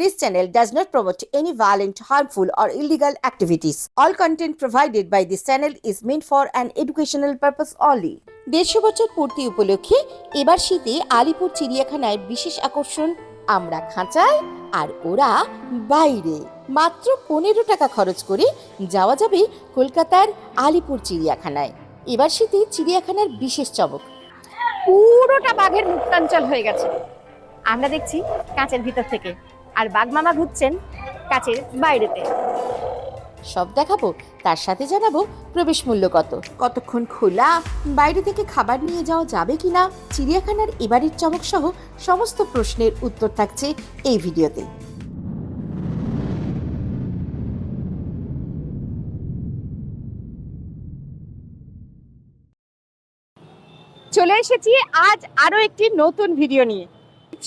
This channel does not promote any violent, harmful, or illegal activities. All content provided by this channel is meant for an educational purpose only. দেড়শো বছর পূর্তি উপলক্ষে এবার শীতে আলিপুর চিড়িয়াখানায় বিশেষ আকর্ষণ। আমরা খাঁচায় আর ওরা বাইরে। মাত্র পনেরো টাকা খরচ করে যাওয়া যাবে কলকাতার আলিপুর চিড়িয়াখানায়। এবার শীতে চিড়িয়াখানার বিশেষ চমক। পুরোটা বাঘের মুক্তাঞ্চল হয়ে গেছে। আমরা দেখছি কাঁচের ভিতর থেকে। আর বাঘ মামা ঘুরছেন কাঁচের বাইরেতে। সব দেখাবো তার সাথে জানাব প্রবেশ মূল্য কত। কতক্ষণ খোলা বাইরে থেকে খাবার নিয়ে যাওয়া যাবে কিনা চিড়িয়াখানার এবারের চমক সহ সমস্ত প্রশ্নের উত্তর থাকছে এই ভিডিওতে। চলে এসেছি আজ আরও একটি নতুন ভিডিও নিয়ে।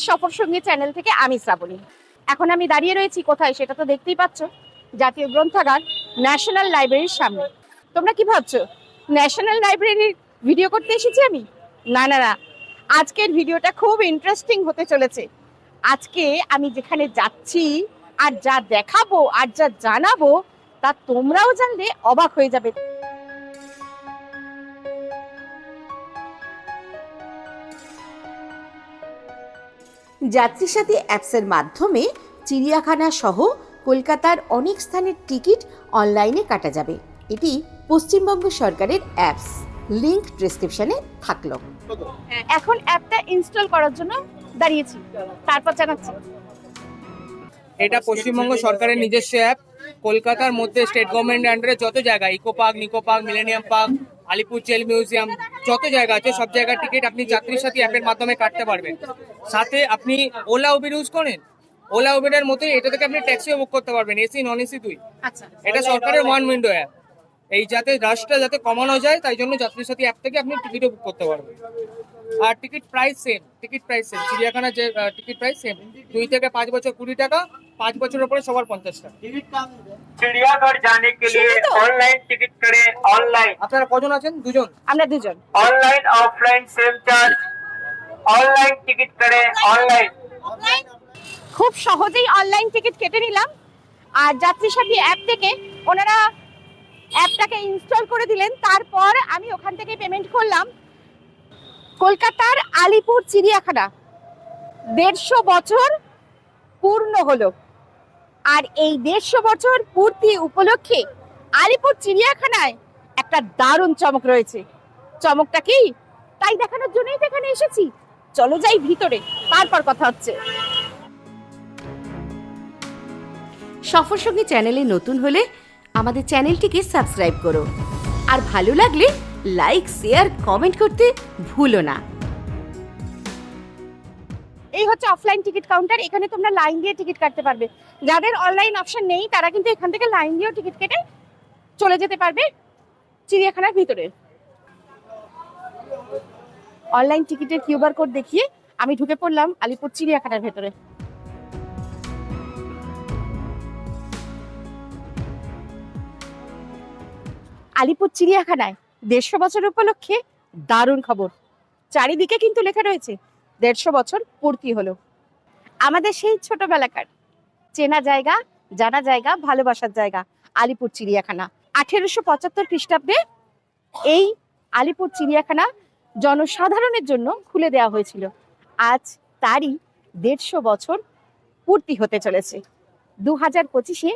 সফর সঙ্গী চ্যানেল থেকে আমি শ্রাবণী। এখন আমি দাঁড়িয়ে রয়েছি কোথায় সেটা তো দেখতেই পাচ্ছ। জাতীয় গ্রন্থাগার ন্যাশনাল লাইব্রেরির সামনে। তোমরা কি ভাবছ? ন্যাশনাল লাইব্রেরির ভিডিও করতে এসেছি আমি? না না না। আজকের ভিডিওটা খুব ইন্টারেস্টিং হতে চলেছে। আজকে আমি যেখানে যাচ্ছি আর যা দেখাবো আর যা জানাব তা তোমরাও জানলে অবাক হয়ে যাবে। যাত্রী সাথী অ্যাপসের মাধ্যমে চিড়িয়াখানা সহ কলকাতার অনেক স্থানের টিকিট অনলাইনে কাটা যাবে। এটি পশ্চিমবঙ্গ সরকারের অ্যাপস। লিংক ডেসক্রিপশনে থাকল। এখন অ্যাপটা ইনস্টল করার জন্য দাঁড়িয়েছি। তারপর জানাচ্ছি। এটা পশ্চিমবঙ্গ সরকারের নিজস্ব অ্যাপ। কলকাতার মধ্যে স্টেট গভর্নমেন্টের আন্ডারে যত জায়গা eco park Nicco park millennium park Alipore jail museum যত জায়গা আছে সব জায়গার টিকিট আপনি যাত্রীর সাথে অ্যাপের মাধ্যমে কাটতে পারবেন। সাথে আপনি ওলা উবের ইউজ করেন? ওলা উবেরের মতোই এটা থেকে আপনি ট্যাক্সিও বুক করতে পারবেন এসি নন এসি দুই। আচ্ছা। এটা সরকারের ওয়ান উইন্ডো অ্যাপ এই যাতে রাশটা যাতে কমানো যায় তাই জন্য যাত্রীর সাথে অ্যাপ থেকে আপনি টিকিটও বুক করতে পারবেন। আর ticket price same ticket price same চিড়িয়াখানা যে টিকিট প্রাইস সেম দুই থেকে পাঁচ বছর কুড়ি টাকা পাঁচ বছরের উপরে সবার পঞ্চাশ টাকা। চিড়িয়াঘর জানে কে লিয়ে অনলাইন টিকিট করে অনলাইন আপনারা কজন আছেন? দুজন? আমরা দুজন। Online offline same charge online ticket করে অনলাইন খুব সহজেই অনলাইন টিকিট কেটে নিলাম। আর যাত্রী সাথী অ্যাপ থেকে ওনারা অ্যাপটাকে ইনস্টল করে দিলেন। তারপর আমি ওখান থেকে পেমেন্ট করলাম। কলকাতার আলিপুর চিড়িয়াখানা। দেড়শো বছর পূর্ণ হলো। আর এই দেড়শো বছর পূর্তি উপলক্ষে আলিপুর চিড়িয়াখানায় একটা দারুণ চমক রয়েছে। চমকটা কি? তাই দেখানোর জন্যই এখানে এসেছি। চলো যাই ভিতরে, তারপর কথা হচ্ছে। সফর সফরসঙ্গী চ্যানেলে নতুন হলে আমাদের চ্যানেলটিকে সাবস্ক্রাইব করো। আর ভালো লাগলে লাইক, শেয়ার, কমেন্ট করতে ভুলো না। এই হচ্ছে অফলাইন টিকিট কাউন্টার এখানে তোমরা লাইন দিয়ে টিকিট কাটতে পারবে। যাদের অনলাইন অপশন নেই, তারা কিন্তু এখান থেকে লাইন দিয়েও টিকিট কেটে চলে যেতে পারবে চিড়িয়াখানার ভিতরে। অনলাইন টিকিটের কিউআর কোড দেখিয়ে আমি ঢুকে পড়লাম আলিপুর চিড়িয়াখানার ভেতরে। আলিপুর চিড়িয়াখানায় দেড়শো বছর উপলক্ষে দারুণ খবর। চারিদিকে কিন্তু লেখা রয়েছে, দেড়শো বছর পূর্তি হলো। আমাদের সেই ছোটবেলাকার চেনা জায়গা, জানা জায়গা, ভালোবাসার জায়গা, আলিপুর চিড়িয়াখানা। আঠেরোশো পঁচাত্তর খ্রিস্টাব্দে এই আলিপুর চিড়িয়াখানা জনসাধারণের জন্য খুলে দেওয়া হয়েছিল। আজ তারই দেড়শো বছর পূর্তি হতে চলেছে। দু হাজার পঁচিশে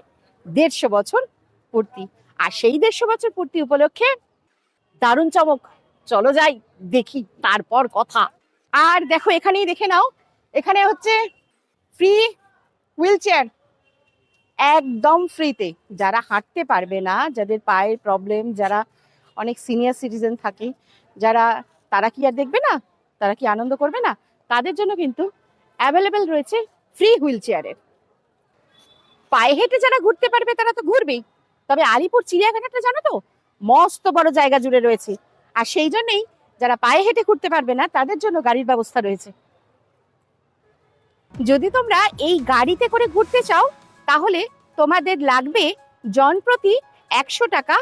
দেড়শো বছর পূর্তি। আর সেই দেড়শো বছর পূর্তি উপলক্ষে দারুণ চমক। চলো যাই, দেখি তারপর কথা। আর দেখো, এখানেই দেখে নাও, এখানে হচ্ছে ফ্রি হুইল চেয়ার একদম ফ্রিতে যারা হাঁটতে পারবে না, যাদের পায়ের প্রবলেম যারা অনেক সিনিয়র সিটিজেন থাকে, যারা, তারা কি আর দেখবে না? তারা কি আনন্দ করবে না? তাদের জন্য কিন্তু অ্যাভেলেবেল রয়েছে ফ্রি হুইল চেয়ারের পায়ে হেঁটে যারা ঘুরতে পারবে, তারা তো ঘুরবেই। তবে আলিপুর চিড়িয়াখানাটা জানো তো মস্ত বড় জায়গা জুড়ে রয়েছে। আর সেই জন্যেই যারা পায়ে হেঁটে ঘুরতে পারবে না, তাদের জন্য গাড়ির ব্যবস্থা রয়েছে। যদি তোমরা এই গাড়িতে করে ঘুরতে চাও, তাহলে তোমাদের লাগবে জন প্রতি একশো টাকা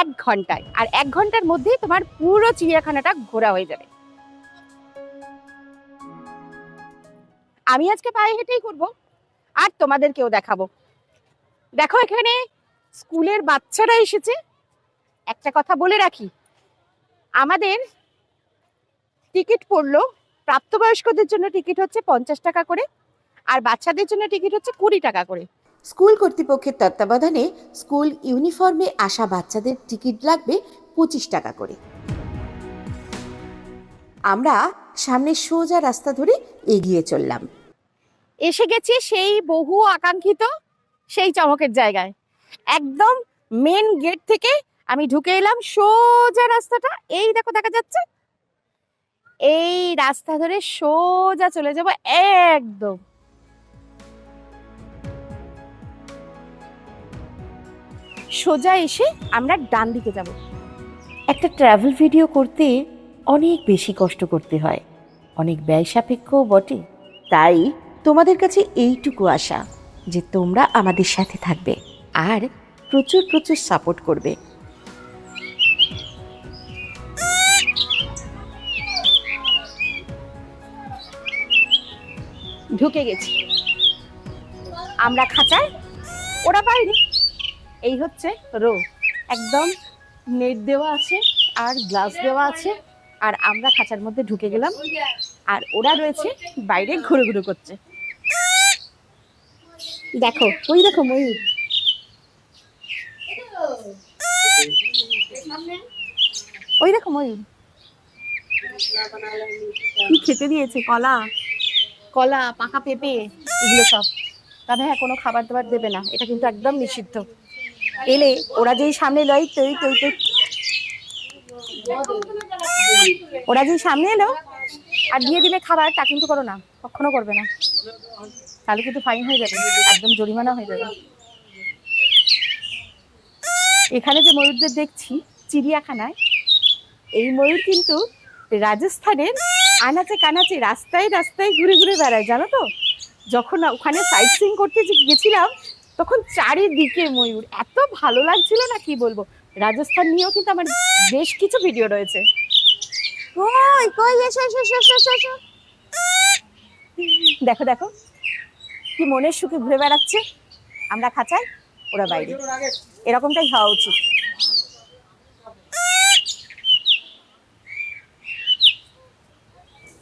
এক ঘন্টায়। আর এক ঘণ্টার মধ্যেই তোমার পুরো চিড়িয়াখানাটা ঘোরা হয়ে যাবে। আমি আজকে পায়ে হেঁটেই করব আর তোমাদেরকেও দেখাবো। দেখো এখানে স্কুলের বাচ্চারা এসেছে। একটা কথা বলে রাখি। আমাদের টিকিট পড়ল প্রাপ্তবয়স্কদের জন্য টিকিট হচ্ছে পঞ্চাশ টাকা করে আর বাচ্চাদের জন্য টিকিট হচ্ছে কুড়ি টাকা করে। স্কুল কর্তৃপক্ষের তত্ত্বাবধানে স্কুল ইউনিফর্মে আসা বাচ্চাদের টিকিট লাগবে পঁচিশ টাকা করে। আমরা সামনে সোজা রাস্তা ধরে এগিয়ে চললাম। এসে গেছি সেই বহু আকাঙ্ক্ষিত সেই চমকের জায়গায়। একদম মেন গেট থেকে আমি ঢুকে এলাম সোজা রাস্তাটা। এই দেখো দেখা যাচ্ছে। এই রাস্তা ধরে সোজা চলে যাব একদম। সোজা এসে আমরা ডান দিকে যাব। একটা ট্রাভেল ভিডিও করতে অনেক বেশি কষ্ট করতে হয়। অনেক ব্যয় সাপেক্ষও বটে। তাই তোমাদের কাছে এইটুকু আশা যে তোমরা আমাদের সাথে থাকবে আর প্রচুর প্রচুর সাপোর্ট করবে। ঢুকে গেছি। আমরা খাঁচায়, ওরা বাইরে। এই হচ্ছে রো। একদম নেট দেওয়া আছে আর গ্লাস দেওয়া আছে আর আমরা খাঁচার মধ্যে ঢুকে গেলাম আর ওরা রয়েছে বাইরে ঘুরে ঘুরে করছে। দেখো, ওই দেখো ময়ূর। ওই দেখো ময়ূর। কি খেতে দিয়েছে, কলা? কলা, পাকা পেঁপে, এগুলো সব। তবে হ্যাঁ কোনো খাবার দাবার দেবে না, এটা কিন্তু একদম নিষিদ্ধ। এলে ওরা যেই সামনে লয়, তৈ তৈ তৈ। ওরা যেই সামনে এলো, আর দিয়ে দিলে খাবার, তা কিন্তু করো না, কখনো করবে না। তাহলে কিন্তু ফাইন হয়ে যাবে, একদম জরিমানা হয়ে যাবে। এখানে যে ময়ূরদের দেখছি, চিড়িয়াখানায়, এই ময়ূর কিন্তু রাজস্থানের আনাচে কানাচে রাস্তায় রাস্তায় ঘুরে ঘুরে বেড়ায় জানো তো? যখন ওখানে সাইট সিং করতে যে- গেছিলাম তখন চারিদিকে ময়ূর। এত ভালো লাগছিল না কি বলব? রাজস্থান নিয়েও কিন্তু আমার বেশ কিছু ভিডিও রয়েছে। কই কই এসো এসো এসো এসো, এসো, এসো। দেখো দেখো। কি মনের সুখে ঘুরে বেড়াচ্ছে। আমরা খাঁচায় ওরা বাইরে। এরকমটাই হওয়া উচিত।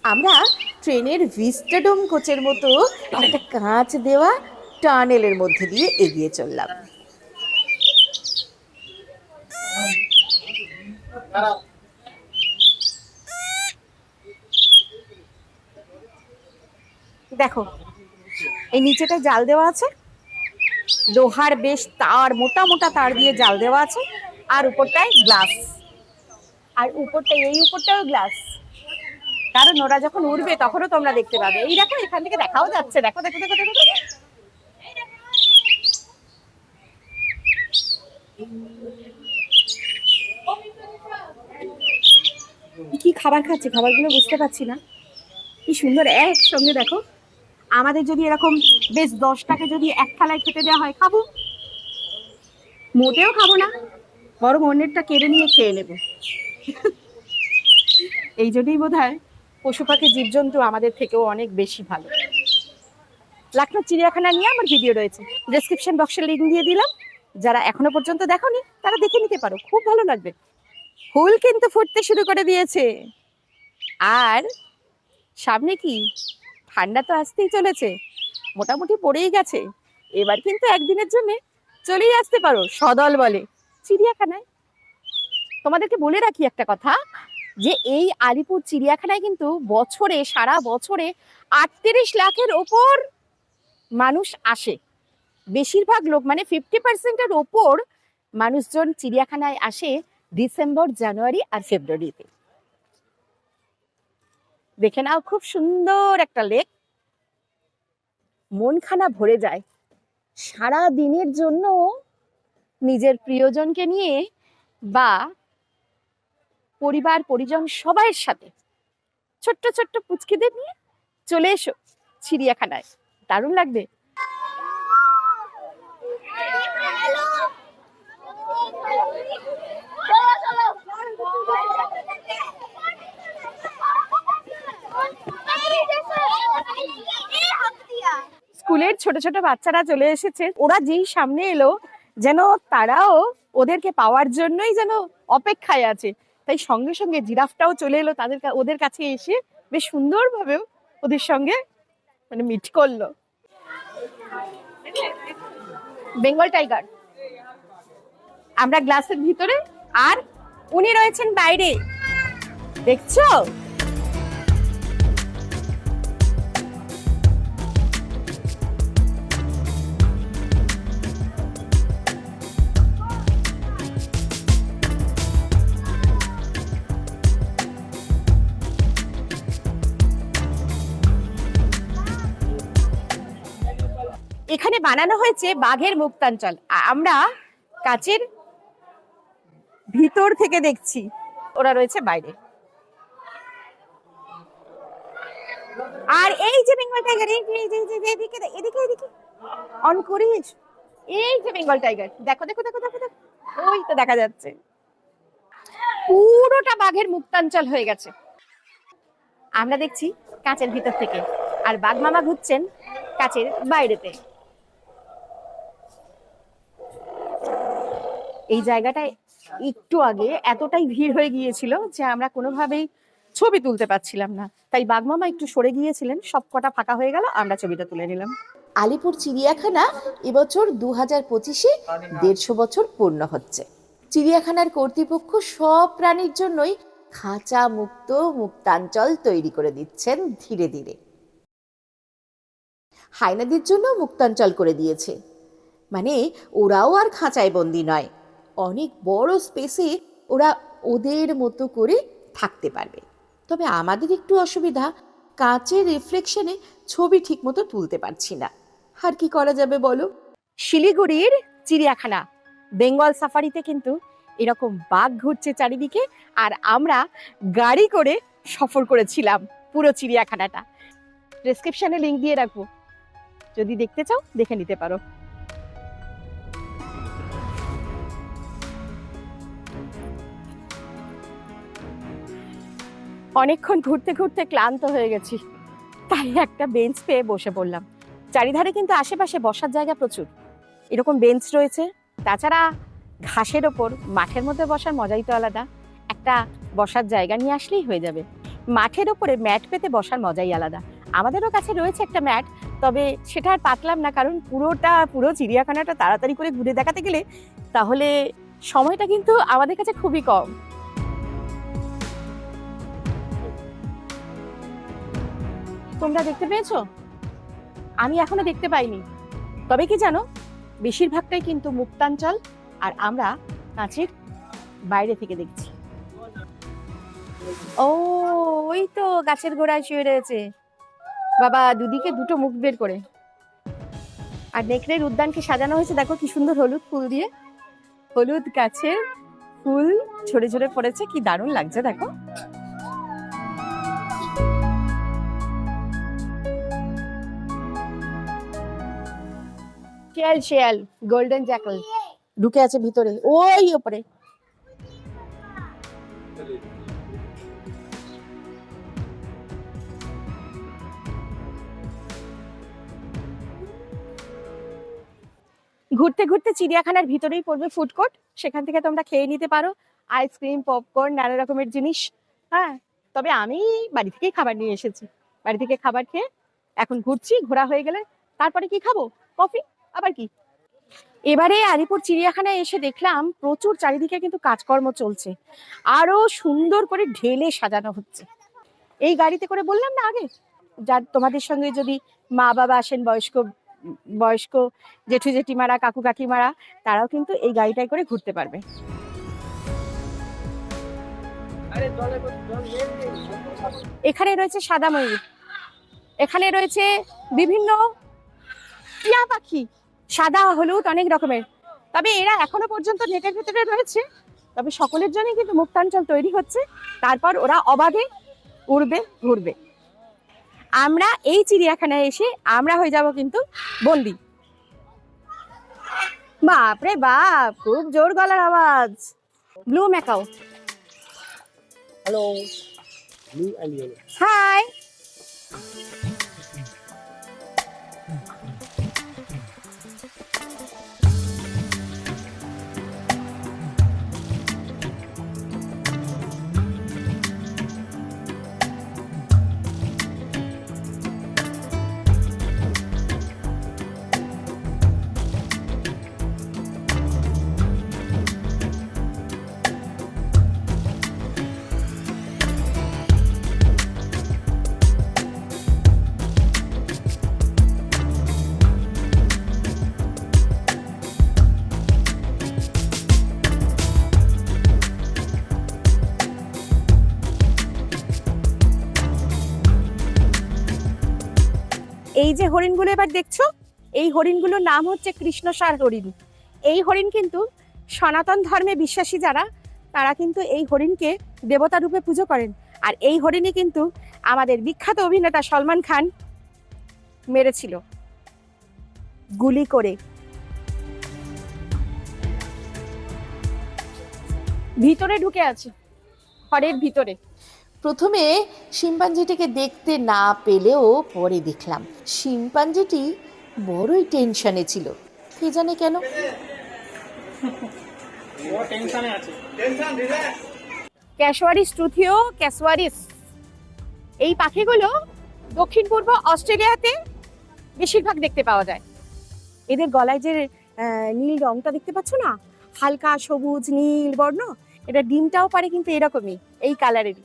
আমরা ট্রেনের ভিস্টাডোম কোচের মতো একটা কাঁচ দেওয়া টানেলের মধ্যে দিয়ে এগিয়ে চললাম। দেখো, এই নিচেটা জাল দেওয়া আছে। লোহার বেশ তার, মোটা মোটা তার দিয়ে জাল দেওয়া আছে। আর উপরটায় গ্লাস। আর উপরটায়, এই উপরটাও গ্লাস। কারণ ওরা যখন উড়বে তখনও তোমরা দেখতে পাবে। এই দেখো, এখান থেকে দেখাও যাচ্ছে। দেখো দেখো দেখো দেখো। কি খাবার খাচ্ছে? খাবারগুলো বুঝতে পারছি না। কি সুন্দর, একসঙ্গে দেখো। আমাদের যদি এরকম বেশ দশটাকে যদি এক থালায় খেতে দেওয়া হয়, খাব। মোটেও খাব না। বরং অন্যেরটা কেড়ে নিয়ে খেয়ে নেব। এই জন্যই বোধ হয় পশু পাখি, জীবজন্তু আমাদের থেকেও অনেক বেশি ভালো। লখনৌ চিড়িয়াখানা নিয়ে আমার ভিডিও রয়েছে। ডেসক্রিপশন বক্সে লিঙ্ক দিয়ে দিলাম। যারা এখনও পর্যন্ত দেখোনি, তারা দেখে নিতে পারো। খুব ভালো লাগবে। ফুল কিন্তু ফুটতে শুরু করে দিয়েছে। আর সামনে কি? ঠান্ডা তো আসতেই চলেছে। মোটামুটি পড়েই গেছে। এবার কিন্তু একদিনের জন্য চলেই আসতে পারো, সদল বলে। চিড়িয়াখানায়। তোমাদেরকে বলে রাখি একটা কথা যে এই আলিপুর চিড়িয়াখানায় কিন্তু বছরে, সারা বছরে আটত্রিশ লাখের ওপর মানুষ আসে। বেশিরভাগ লোক মানে ফিফটি পার্সেন্টের ওপর মানুষজন চিড়িয়াখানায় আসে ডিসেম্বর, জানুয়ারি আর ফেব্রুয়ারিতে। দেখে নাও, খুব সুন্দর একটা লেক। মনখানা ভরে যায়। সারা দিনের জন্য নিজের প্রিয়জনকে নিয়ে বা পরিবার, পরিজন সবার সাথে। ছোট্ট ছোট্ট পুচকিদের নিয়ে চলে এসো চিড়িয়াখানায়। দারুণ লাগবে। স্কুলের ছোট ছোট বাচ্চারা চলে এসেছে। ওরা যেই সামনে এলো, যেন তারাও ওদেরকে পাওয়ার জন্যই যেন অপেক্ষায় আছে। তাই সঙ্গে সঙ্গে জিরাফটাও চলে এলো তাদের ওদের কাছে এসে বেশ সুন্দরভাবেও ওদের সঙ্গে মানে মিট করল। বেঙ্গল টাইগার আমরা গ্লাসের ভিতরে আর উনি রয়েছেন বাইরে। দেখছ? এখানে বানানো হয়েছে বাঘের মুক্তাঞ্চল। আমরা কাচের ভিতর থেকে দেখছি। ওরা রয়েছে বাইরে। আর এই যে বেঙ্গল টাইগার এদিকে এদিকে এদিকে। অন করিস এই যে বেঙ্গল টাইগার, দেখো দেখো দেখো দেখো দেখো। ওই তো দেখা যাচ্ছে। পুরোটা বাঘের মুক্তাঞ্চল হয়ে গেছে। আমরা দেখছি কাঁচের ভিতর থেকে। আর বাঘ মামা ঘুরছেন কাঁচের বাইরেতে। এই জায়গাটায় একটু আগে এতটাই ভিড় হয়ে গিয়েছিল যে আমরা কোনোভাবেই ছবি তুলতে পারছিলাম না। তাই বাগমামা একটু সরে গিয়েছিলেন সব কটা ফাঁকা হয়ে গেল, আমরা ছবিটা তুলে নিলাম। আলিপুর চিড়িয়াখানা এবছর দু হাজার পঁচিশে দেড়শো বছর পূর্ণ হচ্ছে। চিড়িয়াখানার কর্তৃপক্ষ সব প্রাণীর জন্যই খাঁচা মুক্ত মুক্তাঞ্চল তৈরি করে দিচ্ছেন ধীরে ধীরে। হায়নাদের জন্য মুক্তাঞ্চল করে দিয়েছে। মানে ওরাও আর খাঁচায় বন্দি নয়। অনেক বড় স্পেসে ওরা ওদের মতো করে থাকতে পারবে। তবে আমাদের একটু অসুবিধা, কাঁচের রিফ্লেকশনে ছবি ঠিকমতো তুলতে পারছি না। আর কি করা যাবে বলো? শিলিগুড়ির চিড়িয়াখানা, বেঙ্গল সাফারিতে কিন্তু এরকম বাঘ ঘুরছে চারিদিকে আর আমরা গাড়ি করে সফর করেছিলাম পুরো চিড়িয়াখানাটা। ডেসক্রিপশনে লিংক দিয়ে রাখব। যদি দেখতে চাও দেখে নিতে পারো। অনেকক্ষণ ঘুরতে ঘুরতে ক্লান্ত হয়ে গেছি। তাই একটা বেঞ্চ পেয়ে বসে পড়লাম। চারিধারে কিন্তু আশেপাশে বসার জায়গা প্রচুর। এরকম বেঞ্চ রয়েছে। তাছাড়া ঘাসের ওপর, মাঠের মধ্যে বসার মজাই তো আলাদা। একটা বসার জায়গা নিয়ে আসলেই হয়ে যাবে। মাঠের ওপরে ম্যাট পেতে বসার মজাই আলাদা। আমাদেরও কাছে রয়েছে একটা ম্যাট, তবে সেটা আর পাতলাম না, কারণ পুরোটা, পুরো চিড়িয়াখানাটা তাড়াতাড়ি করে ঘুরে দেখাতে গেলে তাহলে সময়টা কিন্তু আমাদের কাছে খুবই কম। তোমরা দেখতে পেয়েছ? আমি এখনও দেখতে পাইনি। তবে কি জানো, বেশিরভাগটাই কিন্তু মুক্তাঞ্চল আর আমরা কাঁচের বাইরে থেকে দেখছি। ও, ওই তো গাছের গোড়ায় শুয়ে রয়েছে। বাবা, দুদিকে দুটো মুখ বের করে। আর নেকড়ের উদ্যানকে সাজানো হয়েছে, দেখো কি সুন্দর হলুদ ফুল দিয়ে। হলুদ গাছের ফুল ঝরে ঝরে পড়েছে, কি দারুণ লাগছে, দেখো। শিয়াল শিয়াল গোল্ডেন জ্যাকল ঢুকে আছে ভিতরে, ওই ওপরে। ঘুরতে ঘুরতে চিড়িয়াখানার ভিতরেই পড়বে ফুড কোর্ট সেখান থেকে তোমরা খেয়ে নিতে পারো আইসক্রিম পপকর্ন নানা রকমের জিনিস। হ্যাঁ তবে আমি বাড়ি থেকেই খাবার নিয়ে এসেছি। বাড়ি থেকে খাবার খেয়ে এখন ঘুরছি, ঘোরা হয়ে গেলে। তারপরে কি খাব? কফি আবার কি? এবারে আলিপুর চিড়িয়াখানায় এসে দেখলাম প্রচুর চারিদিকে কিন্তু কাজকর্ম চলছে। আরও সুন্দর করে ঢেলে সাজানো হচ্ছে। এই গাড়িতে করে বললাম না আগে? যার তোমাদের সঙ্গে যদি মা বাবা আসেন বয়স্ক বয়স্ক জেঠু জেঠিমারা কাকু কাকিমারা তারাও কিন্তু এই গাড়িটায় করে ঘুরতে পারবে। এখানে রয়েছে সাদা ময়ূর। এখানে রয়েছে বিভিন্ন টিয়া পাখি। সাদা হলুদ অনেক রকমের। তবে এরা এখনও পর্যন্ত নেটের ভেতরে রয়েছে। তবে সকলের জন্য কিন্তু মুক্তাঞ্চল তৈরি হচ্ছে। তারপর ওরা অবাধে উড়বে ঘুরবে। আমরা এই চিড়িয়াখানায় এসে আমরা হয়ে যাব কিন্তু বন্দি। বাপরে বাপ খুব জোর গলার আওয়াজ। Blue macaw. হ্যালো হাই এই যে হরিণগুলো এবার দেখছ, এই হরিণগুলোর নাম হচ্ছে কৃষ্ণসার হরিণ। এই হরিণ কিন্তু সনাতন ধর্মে বিশ্বাসী যারা, তারা কিন্তু এই হরিণকে দেবতা রূপে পুজো করেন। আর এই হরিণই কিন্তু আমাদের বিখ্যাত অভিনেতা সলমান খান মেরেছিল। গুলি করে। ভিতরে ঢুকে আছে। ঘরের ভিতরে। প্রথমে শিম্পাঞ্জিটিকে দেখতে না পেলেও পরে দেখলাম। শিম্পাঞ্জিটি বড়ই টেনশনে ছিল। কে জানে কেন? ক্যাশোয়ারিস ট্রুথিও ক্যাশোয়ারিস এই পাখিগুলো দক্ষিণ পূর্ব অস্ট্রেলিয়াতে বেশিরভাগ দেখতে পাওয়া যায়। এদের গলায় যে নীল রংটা দেখতে পাচ্ছ না? হালকা সবুজ নীল বর্ণ। এটা ডিমটাও পারে কিন্তু এরকমই এই কালারেরই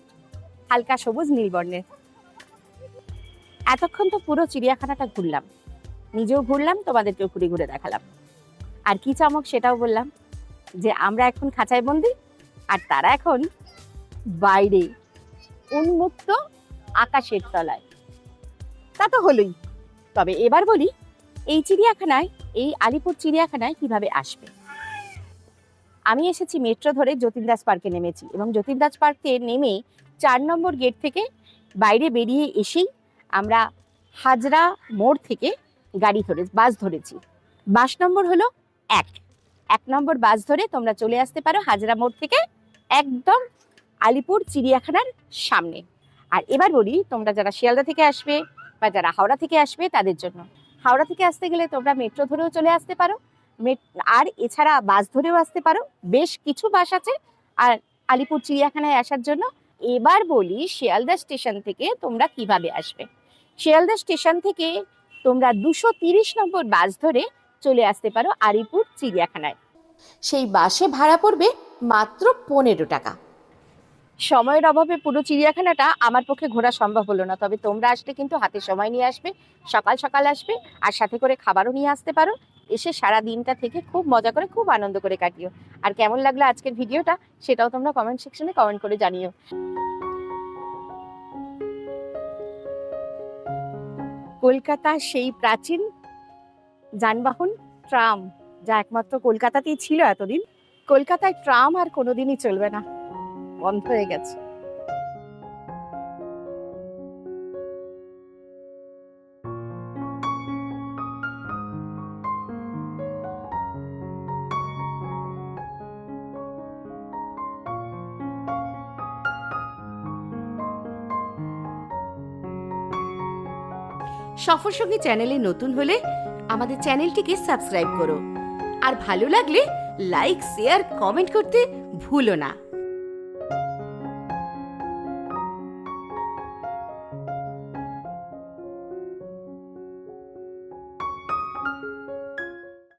হালকা সবুজ নীল বর্ণের। এতক্ষণ তো পুরো চিড়িয়াখানাটা ঘুরলাম। নিজেও ঘুরলাম, তোমাদেরকেও ঘুরে ঘুরে দেখালাম। আর কি চমক সেটাও বললাম যে আমরা এখন খাঁচায় বন্দি, আর তারা এখন বাইরে, উন্মুক্ত আকাশের তলায়। তা তো হলোই। তবে এবার বলি, এই চিড়িয়াখানায়, এই আলিপুর চিড়িয়াখানায় কীভাবে আসবে? আমি এসেছি মেট্রো ধরে যতীনদাস পার্কে নেমেছি এবং যতীনদাস পার্কে নেমে চার নম্বর গেট থেকে বাইরে বেরিয়ে এসেই আমরা হাজরা মোড় থেকে গাড়ি ধরে, বাস ধরেছি। বাস নম্বর হলো এক। এক নম্বর বাস ধরে তোমরা চলে আসতে পারো হাজরা মোড় থেকে একদম আলিপুর চিড়িয়াখানার সামনে। আর এবার বলি, তোমরা যারা শিয়ালদা থেকে আসবে বা যারা হাওড়া থেকে আসবে তাদের জন্য। হাওড়া থেকে আসতে গেলে তোমরা মেট্রো ধরেও চলে আসতে পারো। আর এছাড়া বাস ধরেও আসতে পারো। বেশ কিছু বাস আছে আর আলিপুর চিড়িয়াখানায় আসার জন্য এবার বলি শিয়ালদা স্টেশন থেকে তোমরা কীভাবে আসবে। শিয়ালদা স্টেশন থেকে তোমরা দুশো তিরিশ নম্বর বাস ধরে চলে আসতে পারো আরিপুর চিড়িয়াখানায়। সেই বাসে ভাড়া পড়বে মাত্র পনেরো টাকা। সময়ের অভাবে পুরো চিড়িয়াখানাটা আমার পক্ষে ঘোরা সম্ভব হলো না। তবে তোমরা আসলে কিন্তু হাতে সময় নিয়ে আসবে, সকাল সকাল আসবে, আর সাথে করে খাবারও নিয়ে আসতে পারো। এসে সারা দিনটা থেকে খুব মজা করে, খুব আনন্দ করে কাটিও। আর কেমন লাগল আজকের ভিডিওটা, সেটাও তোমরা কমেন্ট সেকশনে কমেন্ট করে জানিও। কলকাতার সেই প্রাচীন যানবাহন, ট্রাম, যা একমাত্র কলকাতাতেই ছিল এতদিন। কলকাতায় ট্রাম আর কোনোদিনই চলবে না। বন্ধ হয়ে গেছে। সফর সফরসঙ্গী চ্যানেলে নতুন হলে আমাদের চ্যানেলটিকে সাবস্ক্রাইব করো। আর ভালো লাগলে লাইক, শেয়ার, কমেন্ট করতে ভুলো না।